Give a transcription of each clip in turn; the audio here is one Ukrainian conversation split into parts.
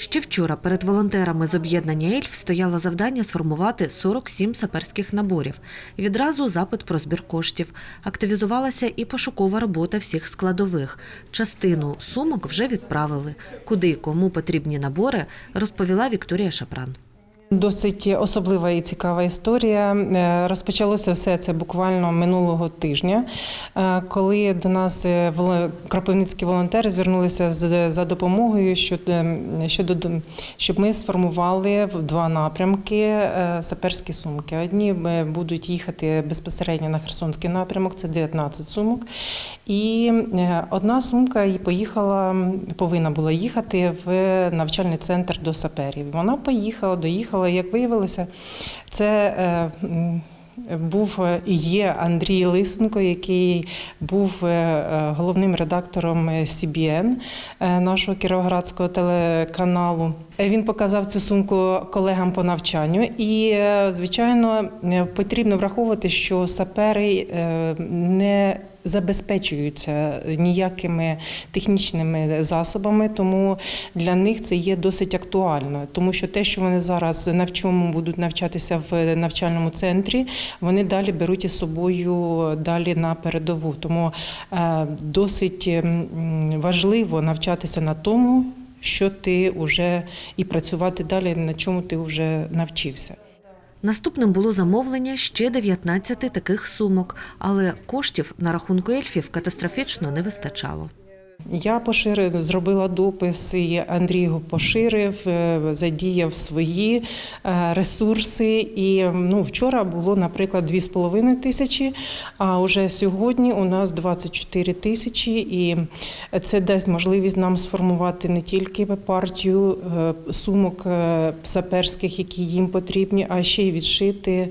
Ще вчора перед волонтерами з об'єднання Ельф стояло завдання сформувати 47 саперських наборів. Відразу запит про збір коштів. Активізувалася і пошукова робота всіх складових. Частину сумок вже відправили. Куди кому потрібні набори, розповіла Вікторія Шапран. Досить особлива і цікава історія. Е, Розпочалося все це буквально минулого тижня, е, коли до нас е, кропивницькі волонтери звернулися за допомогою щодо, щодо щоб ми сформували в два напрямки саперські сумки. Одні будуть їхати безпосередньо на Херсонський напрямок, це 19 сумок. І одна сумка поїхала, повинна була їхати в навчальний центр до саперів. Вона поїхала, доїхала. Як виявилося, це е, був е, і є Андрій Лисенко, який був е, головним редактором CBN, нашого кіровоградського телеканалу. Він показав цю сумку колегам по навчанню, і е, звичайно е, потрібно враховувати, що сапери е, не забезпечуються ніякими технічними засобами, тому для них це є досить актуально, тому що те, що вони зараз на чому будуть навчатися в навчальному центрі, вони далі беруть із собою далі на передову. Тому досить важливо навчатися на тому, що ти вже і працювати далі, на чому ти вже навчився. Наступним було замовлення ще 19 таких сумок, але коштів на рахунку ельфів катастрофічно не вистачало. Я поширив, зробила допис, і Андрій поширив, е, задіяв свої е, ресурси. І ну, вчора було, наприклад, 2,5 тисячі, а вже сьогодні у нас 24 тисячі. І це дасть можливість нам сформувати не тільки партію е, сумок саперських, які їм потрібні, а ще й відшити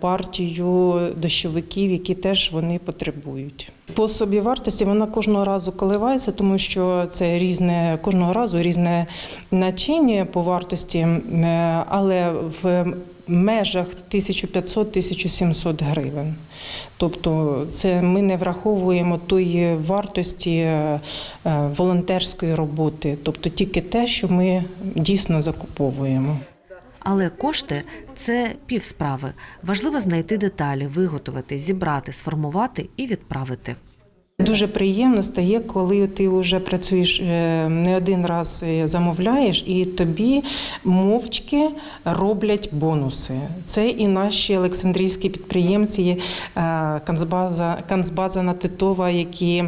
партію дощовиків, які теж вони потребують. По собівартості вона кожного разу коливається, тому що це різне кожного разу різне начиння по вартості, але в межах 1500-1700 гривень. Тобто це ми не враховуємо тої вартості е, волонтерської роботи, тобто тільки те, що ми дійсно закуповуємо. Але кошти це півсправи. Важливо знайти деталі, виготовити, зібрати, сформувати і відправити. Дуже приємно стає, коли ти вже працюєш е, не один раз е, замовляєш, і тобі мовчки роблять бонуси. Це і наші олександрійські підприємці, е, Канцбаза, Канцбаза Титова, які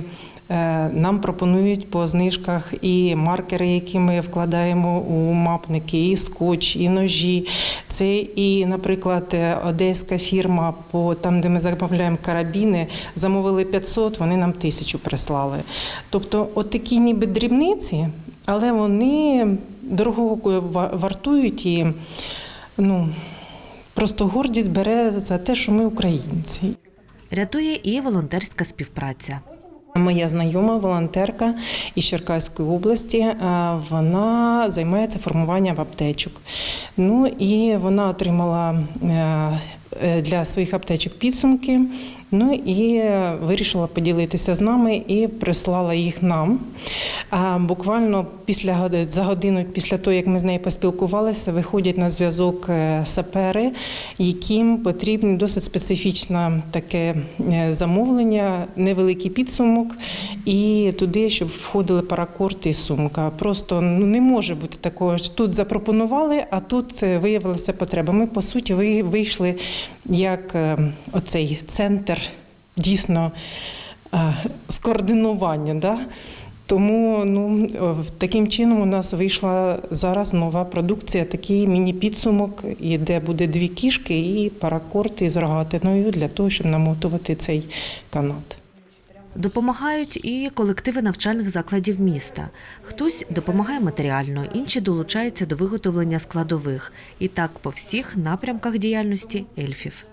нам пропонують по знижках і маркери, які ми вкладаємо у мапники, і скотч, і ножі. Це і, наприклад, е, одеська фірма, по там, де ми замовляємо карабіни, замовили 500, вони нам тисячу прислали. Тобто, от такі ніби дрібниці, але вони дорого вартують і ну, просто гордість бере за те, що ми українці. Рятує і волонтерська співпраця. Моя знайома волонтерка із Черкаської області, е, вона займається формуванням аптечок. Ну і вона отримала е, для своїх аптечок підсумки. Ну і вирішила поділитися з нами і прислала їх нам. Буквально після за годину після того, як ми з нею поспілкувалися, виходять на зв'язок е, сапери, яким потрібно досить специфічне таке е, замовлення, невеликий підсумок, і туди, щоб входили паракорд і сумка. Просто ну не може бути такого. Тут запропонували, а тут е, виявилася потреба. Ми по суті ви- вийшли як е, оцей центр дійсно е, скоординування. Да? Тому ну, таким чином у нас вийшла зараз нова продукція, такий міні-підсумок, де буде дві кішки і паракорд із рогатиною для того, щоб намотувати цей канат. Допомагають і колективи навчальних закладів міста. Хтось допомагає матеріально, інші долучаються до виготовлення складових. І так по всіх напрямках діяльності ельфів.